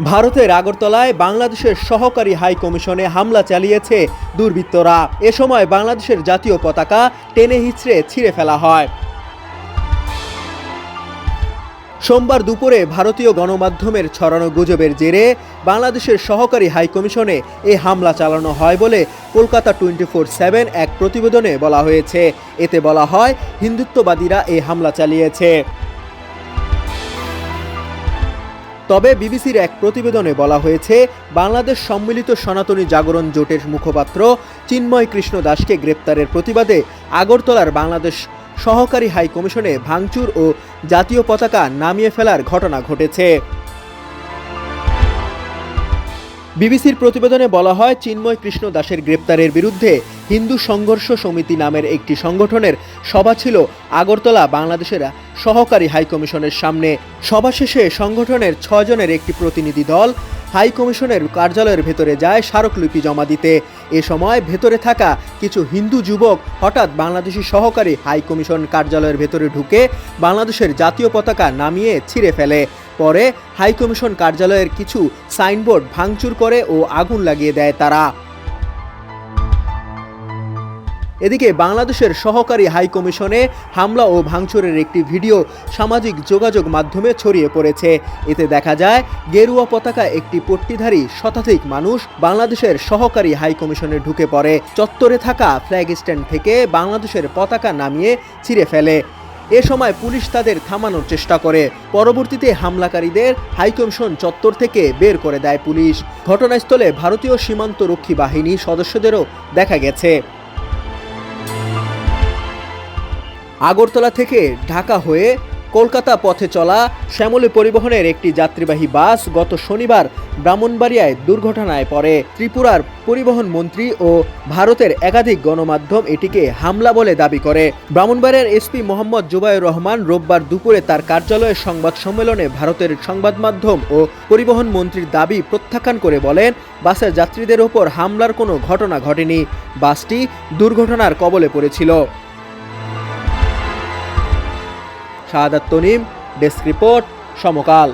ভারতের আগরতলায় বাংলাদেশের সহকারী হাই কমিশনে হামলা চালিয়েছে দুর্বৃত্তরা। এ সময় বাংলাদেশের জাতীয় পতাকা টেনে হিচড়ে ছিঁড়ে ফেলা হয়। সোমবার দুপুরে ভারতীয় গণমাধ্যমের ছড়ানো গুজবের জেরে বাংলাদেশের সহকারী হাই কমিশনে এ হামলা চালানো হয় বলে কলকাতা টোয়েন্টি ফোর সেভেন এক প্রতিবেদনে বলা হয়েছে। এতে বলা হয়, হিন্দুত্ববাদীরা এই হামলা চালিয়েছে। তবে বিবিসির এক প্রতিবেদনে বলা হয়েছে, বাংলাদেশ সম্মিলিত সনাতনী জাগরণ জোটের মুখপাত্র চিন্ময় কৃষ্ণ দাসকে গ্রেপ্তারের প্রতিবাদে আগরতলার বাংলাদেশ সহকারী হাই কমিশনে ভাঙচুর ও জাতীয় পতাকা নামিয়ে ফেলার ঘটনা ঘটেছে। বিবিসির প্রতিবেদনে বলা হয়, চিন্ময় কৃষ্ণ দাসের গ্রেপ্তারের বিরুদ্ধে হিন্দু সংঘর্ষ সমিতি নামের একটি সংগঠনের সভা ছিল আগরতলা বাংলাদেশের সহকারী হাইকমিশনের সামনে। সভা শেষে সংগঠনের ছজনের একটি প্রতিনিধি দল হাইকমিশনের কার্যালয়ের ভেতরে যায় স্মারকলিপি জমা দিতে। এ সময় ভেতরে থাকা কিছু হিন্দু যুবক হঠাৎ বাংলাদেশি সহকারী হাইকমিশন কার্যালয়ের ভেতরে ঢুকে বাংলাদেশের জাতীয় পতাকা নামিয়ে ছিঁড়ে ফেলে। পরে হাইকমিশন কার্যালয়ের কিছু সাইনবোর্ড ভাঙচুর করে ও আগুন লাগিয়ে দেয় তারা। এদিকে বাংলাদেশের সহকারী হাইকমিশনে হামলা ও ভাঙচুরের একটি ভিডিও সামাজিক যোগাযোগ মাধ্যমে ছড়িয়ে পড়েছে। এতে দেখা যায়, গেরুয়া পতাকা একটি পট্টিধারী শতাধিক মানুষ বাংলাদেশের সহকারী হাইকমিশনে ঢুকে পড়ে। চত্বরে থাকা ফ্ল্যাগ স্ট্যান্ড থেকে বাংলাদেশের পতাকা নামিয়ে ছিঁড়ে ফেলে। এ সময় পুলিশ তাদের থামানোর চেষ্টা করে। পরবর্তীতে হামলাকারীদের হাইকমিশন চত্বর থেকে বের করে দেয় পুলিশ। ঘটনাস্থলে ভারতীয় সীমান্ত রক্ষী বাহিনী সদস্যদেরও দেখা গেছে। আগরতলা থেকে ঢাকা হয়ে কলকাতা পথে চলা শ্যামলী পরিবহনের একটি যাত্রীবাহী বাস গত শনিবার ব্রাহ্মণবাড়িয়ায় দুর্ঘটনায় পড়ে। ত্রিপুরার পরিবহন মন্ত্রী ও ভারতের একাধিক গণমাধ্যম এটিকে হামলা বলে দাবি করে। ব্রাহ্মণবাড়িয়ার এসপি মোহাম্মদ জুবাইর রহমান রোববার দুপুরে তার কার্যালয়ের সংবাদ সম্মেলনে ভারতের সংবাদ মাধ্যম ও পরিবহন মন্ত্রীর দাবি প্রত্যাখ্যান করে বলেন, বাসের যাত্রীদের ওপর হামলার কোনো ঘটনা ঘটেনি। বাসটি দুর্ঘটনার কবলে পড়েছিল। Shahadat Tanim desk report Samakal.